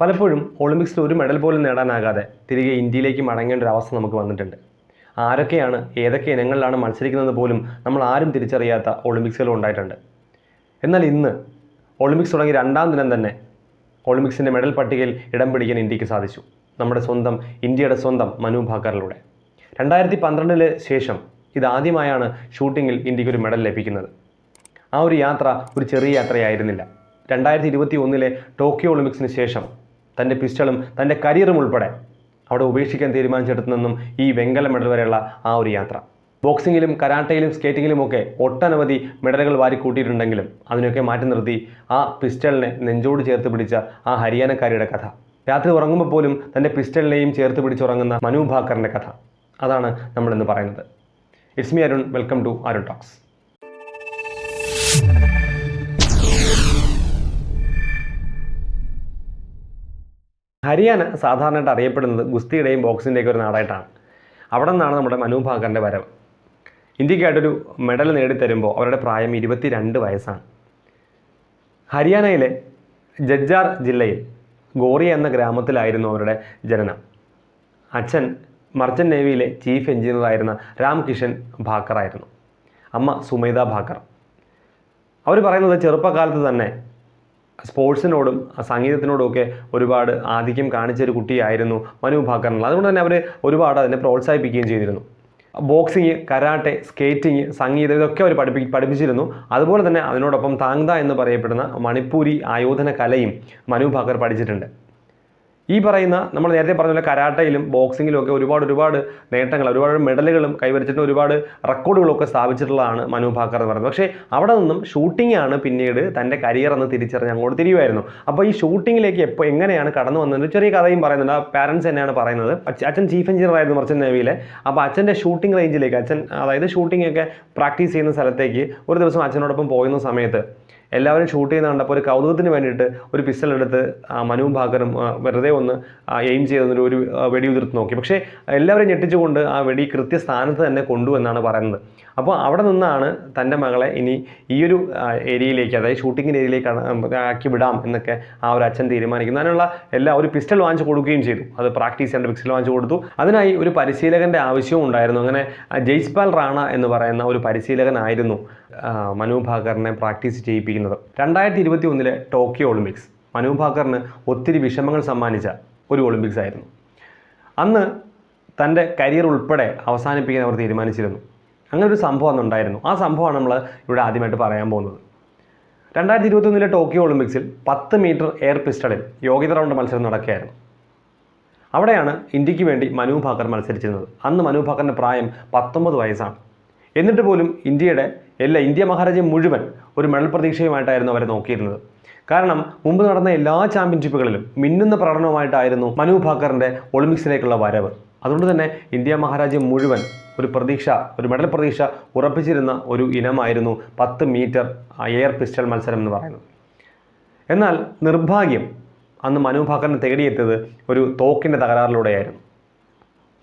പലപ്പോഴും ഒളിമ്പിക്സിൽ ഒരു മെഡൽ പോലും നേടാനാകാതെ തിരികെ ഇന്ത്യയിലേക്ക് മടങ്ങേണ്ട ഒരു അവസ്ഥ നമുക്ക് വന്നിട്ടുണ്ട്. ആരൊക്കെയാണ് ഏതൊക്കെ ഇനങ്ങളിലാണ് മത്സരിക്കുന്നത് പോലും നമ്മൾ ആരും തിരിച്ചറിയാത്ത ഒളിമ്പിക്സുകൾ ഉണ്ടായിട്ടുണ്ട്. എന്നാൽ ഇന്ന് ഒളിമ്പിക്സ് തുടങ്ങി രണ്ടാം ദിനം തന്നെ ഒളിമ്പിക്സിന്റെ മെഡൽ പട്ടികയിൽ ഇടം പിടിക്കാൻ ഇന്ത്യയ്ക്ക് സാധിച്ചു. നമ്മുടെ സ്വന്തം ഇന്ത്യയുടെ സ്വന്തം മനു ഭാക്കറിലൂടെ. രണ്ടായിരത്തി പന്ത്രണ്ടിന് ശേഷം ഇതാദ്യമായാണ് ഷൂട്ടിങ്ങിൽ ഇന്ത്യയ്ക്ക് ഒരു മെഡൽ ലഭിക്കുന്നത്. ആ ഒരു യാത്ര ഒരു ചെറിയ യാത്രയായിരുന്നില്ല. രണ്ടായിരത്തി ഇരുപത്തി ഒന്നിലെ ടോക്കിയോ ഒളിമ്പിക്സിന് ശേഷം തന്റെ പിസ്റ്റളും തന്റെ കരിയറും ഉൾപ്പെടെ അവിടെ ഉപേക്ഷിക്കാൻ തീരുമാനിച്ചെടുത്തു നിന്നും ഈ വെങ്കല മെഡൽ വരെയുള്ള ആ ഒരു യാത്ര. ബോക്സിങ്ങിലും കരാട്ടയിലും സ്കേറ്റിങ്ങിലുമൊക്കെ ഒട്ടനവധി മെഡലുകൾ വാരി കൂട്ടിയിട്ടുണ്ടെങ്കിലും അതിനൊക്കെ മാറ്റി നിർത്തി ആ പിസ്റ്റളിനെ നെഞ്ചോട് ചേർത്ത് പിടിച്ച ആ ഹരിയാനക്കാരിയുടെ കഥ. രാത്രി ഉറങ്ങുമ്പോൾ പോലും തന്റെ പിസ്റ്റളിനെയും ചേർത്ത് പിടിച്ചുറങ്ങുന്ന മനു ഭാക്കറിന്റെ കഥ. അതാണ് നമ്മളിന്ന് പറയുന്നത്. It's me Arun welcome to Arun talks Haryana സാധാരണയായിട്ട് അറിയപ്പെടുന്നത് ഗുസ്തിയുടെയും ബോക്സിന്റെയൊക്കെ ഒരു നാടായിട്ടാണ്. അവിടെ നിന്നാണ് നമ്മുടെ മനു ഭാക്കറിന്റെ വരവ്. ഇന്ത്യക്കായിട്ടൊരു മെഡൽ നേടിത്തരുമ്പോൾ അവരുടെ പ്രായം ഇരുപത്തി രണ്ട് വയസ്സാണ്. ഹരിയാനയിലെ ജജ്ജാർ ജില്ലയിൽ ഗോറിയ എന്ന ഗ്രാമത്തിലായിരുന്നു അവരുടെ ജനനം. അച്ഛൻ മർച്ചന്റ് നേവിയിലെ ചീഫ് എഞ്ചിനീയറായിരുന്ന രാംകിഷൻ ഭാക്കറായിരുന്നു. അമ്മ സുമേത ഭാക്കർ. അവർ പറയുന്നത് ചെറുപ്പകാലത്ത് തന്നെ സ്പോർട്സിനോടും സംഗീതത്തിനോടും ഒക്കെ ഒരുപാട് ആധിക്യം കാണിച്ച ഒരു കുട്ടിയായിരുന്നു മനു ഭാക്കർ എന്നുള്ളത് അതുകൊണ്ട് തന്നെ അവർ ഒരുപാട് അതിനെ പ്രോത്സാഹിപ്പിക്കുകയും ചെയ്തിരുന്നു. ബോക്സിങ് കരാട്ടെ സ്കേറ്റിംഗ് സംഗീതം ഇതൊക്കെ അവർ പഠിപ്പി പഠിപ്പിച്ചിരുന്നു. അതുപോലെ തന്നെ അതിനോടൊപ്പം താങ്ത എന്ന് പറയപ്പെടുന്ന മണിപ്പൂരി ആയോധന കലയും മനു ഭാക്കർ പഠിച്ചിട്ടുണ്ട്. ഈ പറയുന്ന നമ്മൾ നേരത്തെ പറഞ്ഞ പോലെ കരാട്ടയിലും ബോക്സിങ്ങിലും ഒക്കെ ഒരുപാട് ഒരുപാട് നേട്ടങ്ങൾ ഒരുപാട് മെഡലുകളും കൈവരിച്ചിട്ട് ഒരുപാട് റെക്കോർഡുകളൊക്കെ സ്ഥാപിച്ചിട്ടുള്ളതാണ് മനു ഭാക്കർ എന്ന് പറയുന്നത്. പക്ഷേ അവിടെ നിന്നും ഷൂട്ടിങ്ങാണ് പിന്നീട് തന്റെ കരിയർ എന്ന് തിരിച്ചറിഞ്ഞ് അങ്ങോട്ട് തിരിയുമായിരുന്നു. അപ്പോൾ ഈ ഷൂട്ടിങ്ങിലേക്ക് എപ്പോൾ എങ്ങനെയാണ് കടന്നു വന്നത് ചെറിയ കഥയും പറയുന്നുണ്ട്. ആ പാരൻസ് തന്നെയാണ് പറയുന്നത്. അച്ഛൻ ചീഫ് എഞ്ചിനീയർ ആയിരുന്നു മർച്ചൻ നേവിയിലെ. അപ്പോൾ അച്ഛന്റെ ഷൂട്ടിംഗ് റേഞ്ചിലേക്ക് അച്ഛൻ അതായത് ഷൂട്ടിംഗ് ഒക്കെ പ്രാക്ടീസ് ചെയ്യുന്ന സ്ഥലത്തേക്ക് ഒരു ദിവസം അച്ഛനോടൊപ്പം പോയിരുന്ന സമയത്ത് എല്ലാവരും ഷൂട്ട് ചെയ്യുന്ന കണ്ടപ്പോൾ ഒരു കൗതുകത്തിന് വേണ്ടിയിട്ട് ഒരു പിസ്റ്റൾ എടുത്ത് ആ മനു ഭാഗറും വെറുതെ ഒന്ന് എയിം ചെയ്തൊരു ഒരു വെടി ഉതിർത്ത് നോക്കി. പക്ഷേ എല്ലാവരും ഞെട്ടിച്ചുകൊണ്ട് ആ വെടി കൃത്യ കൃത്യസ്ഥാനത്ത് തന്നെ കൊണ്ടുവെന്നാണ് പറയുന്നത്. അപ്പോൾ അവിടെ നിന്നാണ് തന്റെ മകളെ ഇനി ഈ ഒരു ഏരിയയിലേക്ക് അതായത് ഷൂട്ടിങ്ങിന്റെ ഏരിയയിലേക്ക് ആക്കി വിടാം എന്നൊക്കെ ആ ഒരു അച്ഛൻ തീരുമാനിക്കുന്നു. അതിനുള്ള എല്ലാ ഒരു പിസ്റ്റൾ വാങ്ങിച്ചു കൊടുക്കുകയും ചെയ്തു. അത് പ്രാക്ടീസ് ചെയ്യേണ്ട പിസ്റ്റൾ വാങ്ങിച്ചു കൊടുത്തു. അതിനായി ഒരു പരിശീലകന്റെ ആവശ്യവും ഉണ്ടായിരുന്നു. അങ്ങനെ ജയ്സ്പാൽ റാണ എന്ന് പറയുന്ന ഒരു പരിശീലകനായിരുന്നു. മനു ഭാക്കറിനെ പ്രാക്ടീസ് ചെയ്യിപ്പിക്കുന്നത് രണ്ടായിരത്തി ഇരുപത്തി ഒന്നിലെ ടോക്കിയോ ഒളിമ്പിക്സ് മനു ഭാക്കറിന് ഒത്തിരി വിഷമങ്ങൾ സമ്മാനിച്ച ഒരു ഒളിമ്പിക്സ് ആയിരുന്നു. അന്ന് തന്റെ കരിയർ ഉൾപ്പെടെ അവസാനിപ്പിക്കാൻ അവർ തീരുമാനിച്ചിരുന്നു. അങ്ങനെ ഒരു സംഭവം അന്നുണ്ടായിരുന്നു ആ സംഭവമാണ് നമ്മൾ ഇവിടെ ആദ്യമായിട്ട് പറയാൻ പോകുന്നത്. രണ്ടായിരത്തി ഇരുപത്തൊന്നിലെ ടോക്കിയോ ഒളിമ്പിക്സിൽ പത്ത് മീറ്റർ എയർ പിസ്റ്റളിൽ യോഗ്യത റൗണ്ട് മത്സരം നടക്കുകയായിരുന്നു. അവിടെയാണ് ഇന്ത്യയ്ക്ക് വേണ്ടി മനു ഭാക്കർ മത്സരിച്ചിരുന്നത്. അന്ന് മനു ഭാക്കറിന്റെ പ്രായം പത്തൊമ്പത് വയസ്സാണ്. എന്നിട്ട് പോലും ഇന്ത്യയുടെ എല്ലാ ഇന്ത്യ മഹാരാജ്യം മുഴുവൻ ഒരു മെഡൽ പ്രതീക്ഷയുമായിട്ടായിരുന്നു അവരെ നോക്കിയിരുന്നത്. കാരണം മുമ്പ് നടന്ന എല്ലാ ചാമ്പ്യൻഷിപ്പുകളിലും മിന്നുന്ന പ്രകടനവുമായിട്ടായിരുന്നു മനു ഭാക്കറിന്റെ ഒളിമ്പിക്സിലേക്കുള്ള വരവ്. അതുകൊണ്ട് തന്നെ ഇന്ത്യ മഹാരാജ്യം മുഴുവൻ ഒരു പ്രതീക്ഷ ഒരു മെഡൽ പ്രതീക്ഷ ഉറപ്പിച്ചിരുന്ന ഒരു ഇനമായിരുന്നു പത്ത് മീറ്റർ എയർ പിസ്റ്റൾ മത്സരം എന്ന് പറയുന്നത്. എന്നാൽ നിർഭാഗ്യം അന്ന് മനു ഭാക്കറിനെ തേടിയെത്തിയത് ഒരു തോക്കിന്റെ തകരാറിലൂടെയായിരുന്നു.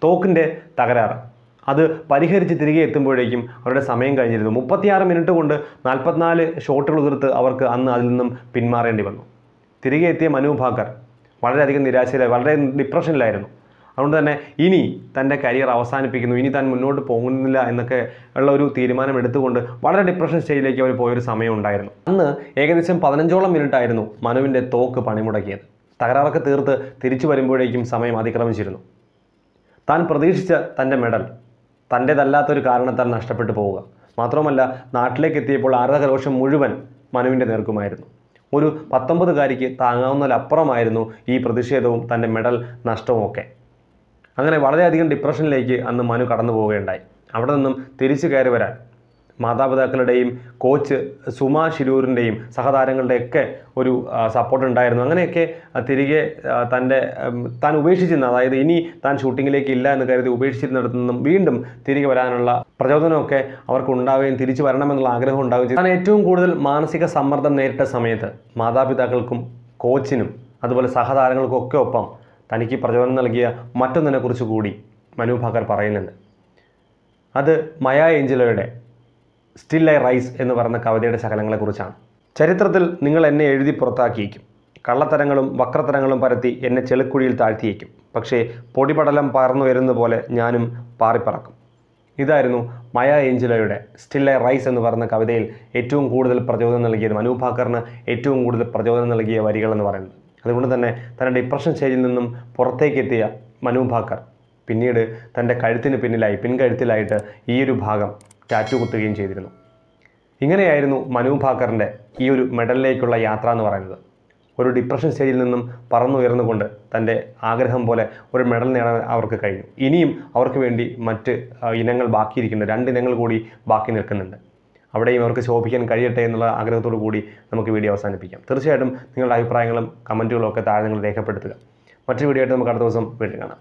തോക്കിന്റെ തകരാറ്. അത് പരിഹരിച്ച് തിരികെ എത്തുമ്പോഴേക്കും അവരുടെ സമയം കഴിഞ്ഞിരുന്നു. മുപ്പത്തിയാറ് മിനിറ്റ് കൊണ്ട് നാൽപ്പത്തിനാല് ഷോട്ടുകൾ ഉതിർത്ത് അവർക്ക് അന്ന് അതിൽ നിന്നും പിന്മാറേണ്ടി വന്നു. തിരികെ എത്തിയ മനു ഭാക്കർ വളരെയധികം നിരാശയിലായി വളരെ ഡിപ്രഷനിലായിരുന്നു. അതുകൊണ്ട് തന്നെ ഇനി തന്റെ കരിയർ അവസാനിപ്പിക്കുന്നു ഇനി താൻ മുന്നോട്ട് പോകുന്നില്ല എന്നൊക്കെ ഉള്ള ഒരു തീരുമാനം എടുത്തുകൊണ്ട് വളരെ ഡിപ്രഷൻ സ്റ്റേജിലേക്ക് അവർ പോയൊരു സമയം ഉണ്ടായിരുന്നു. അന്ന് ഏകദേശം പതിനഞ്ചോളം മിനിറ്റ് ആയിരുന്നു മനുവിന്റെ തോക്ക് പണിമുടക്കിയത്. തകരാറൊക്കെ തീർത്ത് തിരിച്ചു വരുമ്പോഴേക്കും സമയം അതിക്രമിച്ചിരുന്നു. താൻ പ്രതീക്ഷിച്ച തന്റെ മെഡൽ തന്റേതല്ലാത്തൊരു കാരണത്താൽ നഷ്ടപ്പെട്ടു പോവുക. മാത്രമല്ല നാട്ടിലേക്ക് എത്തിയപ്പോൾ ആരാധകരോഷം മുഴുവൻ മനുവിന്റെ നേർക്കുമായിരുന്നു. ഒരു പത്തൊമ്പതുകാരിക്ക് താങ്ങാവുന്നതിലപ്പുറമായിരുന്നു ഈ പ്രതിഷേധവും തന്റെ മെഡൽ നഷ്ടവും ഒക്കെ അങ്ങനെ വളരെയധികം ഡിപ്രഷനിലേക്ക് അന്ന് മനു കടന്നു പോവുകയുണ്ടായി അവിടെ നിന്നും തിരിച്ചു കയറി വരാൻ മാതാപിതാക്കളുടെയും കോച്ച് സുമ ശിരൂരിന്റെയും സഹതാരങ്ങളുടെയൊക്കെ ഒരു സപ്പോർട്ട് ഉണ്ടായിരുന്നു. അങ്ങനെയൊക്കെ തിരികെ തന്റെ താൻ ഉപേക്ഷിച്ചിരുന്ന അതായത് ഇനി താൻ ഷൂട്ടിങ്ങിലേക്ക് ഇല്ല എന്ന് കരുതി ഉപേക്ഷിച്ചിരുന്നിടത്തു നിന്നും വീണ്ടും തിരികെ വരാനുള്ള പ്രചോദനമൊക്കെ അവർക്ക് ഉണ്ടാവുകയും തിരിച്ചു വരണമെന്നുള്ള ആഗ്രഹം ഉണ്ടാവുകയും ചെയ്തു. താൻ ഏറ്റവും കൂടുതൽ മാനസിക സമ്മർദ്ദം നേരിട്ട സമയത്ത് മാതാപിതാക്കൾക്കും കോച്ചിനും അതുപോലെ സഹതാരങ്ങൾക്കും ഒക്കെ ഒപ്പം തനിക്ക് പ്രചോദനം നൽകിയ മറ്റൊന്നിനെക്കുറിച്ച് കൂടി മനു ഭാക്കർ പറയുന്നുണ്ട്. അത് മയ ഏഞ്ചലോയുടെ സ്റ്റിൽ ഐ റൈസ് എന്ന് പറയുന്ന കവിതയുടെ ശകലങ്ങളെക്കുറിച്ചാണ്. ചരിത്രത്തിൽ നിങ്ങൾ എന്നെ എഴുതി പുറത്താക്കിയേക്കും. കള്ളത്തരങ്ങളും വക്രത്തരങ്ങളും പരത്തി എന്നെ ചെളിക്കുഴിയിൽ താഴ്ത്തിയേക്കും. പക്ഷേ പൊടിപടലം പറന്നുയരുന്ന പോലെ ഞാനും പാറിപ്പറക്കും. ഇതായിരുന്നു മയ ഏഞ്ചലോയുടെ സ്റ്റിൽ ഐ റൈസ് എന്ന് പറയുന്ന കവിതയിൽ ഏറ്റവും കൂടുതൽ പ്രചോദനം നൽകിയത് മനു ഏറ്റവും കൂടുതൽ പ്രചോദനം നൽകിയ വരികൾ എന്ന് പറയുന്നത്. അതുകൊണ്ട് തന്നെ തന്റെ ഡിപ്രഷൻ സ്റ്റേജിൽ നിന്നും പുറത്തേക്കെത്തിയ മനു ഭാക്കർ പിന്നീട് തന്റെ കഴുത്തിന് പിന്നിലായി പിൻകഴുത്തിലായിട്ട് ഈ ഒരു ഭാഗം ടാറ്റു കുത്തുകയും ചെയ്തിരുന്നു. ഇങ്ങനെയായിരുന്നു മനു ഭാക്കറിന്റെ ഈ ഒരു മെഡലിലേക്കുള്ള യാത്ര എന്ന് പറയുന്നത്. ഒരു ഡിപ്രഷൻ സ്റ്റേജിൽ നിന്നും പറന്നുയർന്നുകൊണ്ട് തന്റെ ആഗ്രഹം പോലെ ഒരു മെഡൽ നേടാൻ അവർക്ക് കഴിഞ്ഞു. ഇനിയും അവർക്ക് വേണ്ടി മറ്റ് ഇനങ്ങൾ ബാക്കിയിരിക്കുന്നുണ്ട് രണ്ട് ഇനങ്ങൾ കൂടി ബാക്കി നിൽക്കുന്നുണ്ട്. അവിടെയും അവർക്ക് ശോഭിക്കാൻ കഴിയട്ടെ എന്നുള്ള ആഗ്രഹത്തോടു കൂടി നമുക്ക് വീഡിയോ അവസാനിപ്പിക്കാം. തീർച്ചയായിട്ടും നിങ്ങളുടെ അഭിപ്രായങ്ങളും കമന്റുകളും ഒക്കെ താഴെ നിങ്ങൾ രേഖപ്പെടുത്തുക. മറ്റൊരു വീഡിയോ ആയിട്ട് നമുക്ക് അടുത്ത ദിവസം വീണ്ടും കാണാം.